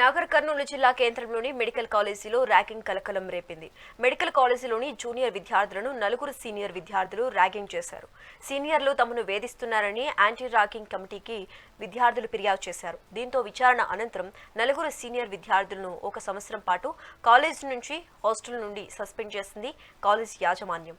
నాగర్ కర్నూలు జిల్లా కేంద్రంలోని మెడికల్ కాలేజీలో ర్యాగింగ్ కలకలం రేపింది. మెడికల్ కాలేజీలోని జూనియర్ విద్యార్థులను నలుగురు సీనియర్ విద్యార్థులు ర్యాగింగ్ చేశారు. సీనియర్లు తమను వేధిస్తున్నారని యాంటీ ర్యాగింగ్ కమిటీకి విద్యార్థులు ఫిర్యాదు చేశారు. దీంతో విచారణ అనంతరం నలుగురు సీనియర్ విద్యార్థులను ఒక సంవత్సరం పాటు కాలేజ్ నుంచి హాస్టల్ నుండి సస్పెండ్ చేసింది కాలేజ్ యాజమాన్యం.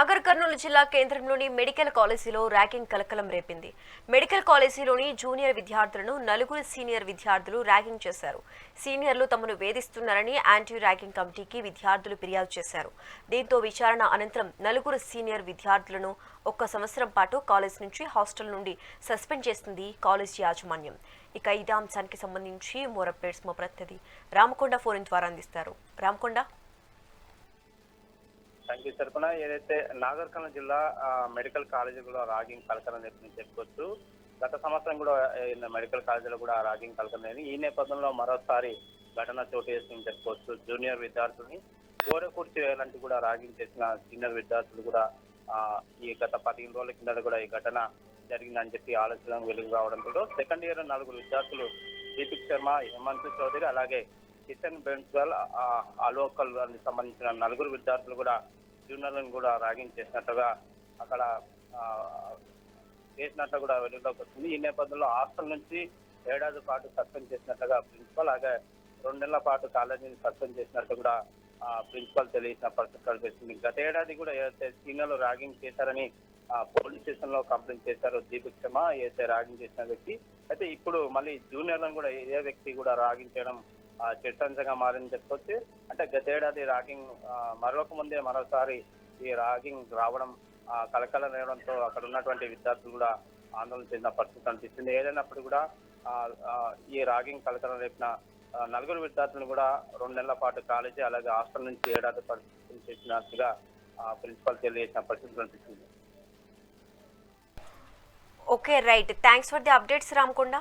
నాగర్ కర్నూలు జిల్లా కేంద్రంలోని మెడికల్ కాలేజీలో ర్యాగింగ్ కలకలం రేపింది. మెడికల్ కాలేజీలోని జూనియర్ విద్యార్థులను నలుగురు సీనియర్ విద్యార్థులు ర్యాగింగ్ చేశారు. సీనియర్లు తమను వేధిస్తున్నారని యాంటీ ర్యాగింగ్ కమిటీకి విద్యార్థులు ఫిర్యాదు చేశారు. దీంతో విచారణ అనంతరం నలుగురు సీనియర్ విద్యార్థులను ఒక్క సంవత్సరం పాటు కాలేజ్ నుంచి హాస్టల్ నుండి సస్పెండ్ చేసింది కాలేజ్ యాజమాన్యం. ఇక ఇదే అంశానికి సంబంధించి మోర్ అప్డేట్స్ మా ప్రతినిధి రామకొండ ఫోన్ ద్వారా అందిస్తారు. రామకొండ? సంఖ్య తరపున ఏదైతే నాగర్ కర్నూలు జిల్లా మెడికల్ కాలేజీ కూడా రాగింగ్ కలకలం చెప్పి చెప్పుకోవచ్చు. గత సంవత్సరం కూడా మెడికల్ కాలేజీలో కూడా రాగింగ్ కలకలం ఈ నేపథ్యంలో మరోసారి ఘటన చోటు చేసుకుని చెప్పుకోవచ్చు. జూనియర్ విద్యార్థుల్ని గోడ కుర్చీ కూడా రాగింగ్ చేసిన సీనియర్ విద్యార్థులు కూడా ఈ గత పదిహేను రోజుల కింద కూడా ఈ ఘటన జరిగిందని చెప్పి ఆలోచన వెలుగు రావడంతో సెకండ్ ఇయర్ నలుగురు విద్యార్థులు దీపిక్ శర్మ హేమంత్ చౌదరి అలాగే కిషన్ బెన్స్వాల్ అలోకల్ సంబంధించిన నలుగురు విద్యార్థులు కూడా జూనియర్లను కూడా ర్యాగింగ్ చేసినట్టుగా అక్కడ ఆ, చేసినట్టు కూడా వెలుగులోకి వచ్చింది ఈ నేపథ్యంలో హాస్టల్ నుంచి ఏడాది పాటు సస్పెండ్ చేసినట్టుగా ప్రిన్సిపల్ అలాగే రెండు నెలల పాటు కాలేజీని సస్పెండ్ చేసినట్టు కూడా ప్రిన్సిపల్ తెలియసిన పరిస్థితి కనిపిస్తుంది. గత ఏడాది కూడా ఏదైతే సీనియర్లు ర్యాగింగ్ చేశారని ఆ, పోలీస్ స్టేషన్లో కంప్లైంట్ చేశారు దీపక్ శర్మ ఏదైతే ర్యాగింగ్ చేసిన వ్యక్తి అయితే ఇప్పుడు మళ్ళీ జూనియర్లను కూడా ఏ వ్యక్తి కూడా ర్యాగింగ్ చేయడం మారింది చెప్పుకోవచ్చు. అంటే గతేడాది ర్యాగింగ్ మరొక ముందే మరోసారి ఈ ర్యాగింగ్ రావడం ఆ, కలకలం అక్కడ ఉన్నటువంటి విద్యార్థులు కూడా ఆందోళన చెందిన పరిస్థితి కనిపిస్తుంది. ఏదైనప్పుడు కూడా ఈ రాగింగ్ కలకలం రేపిన నలుగురు విద్యార్థులను కూడా రెండు నెలల పాటు కాలేజీ అలాగే హాస్టల్ నుంచి ఏడాది పరిస్థితులు చేసినట్టుగా ప్రిన్సిపల్ తెలియజేసిన పరిస్థితి కనిపిస్తుంది. Okay right. Thanks for the updates Ramakonda.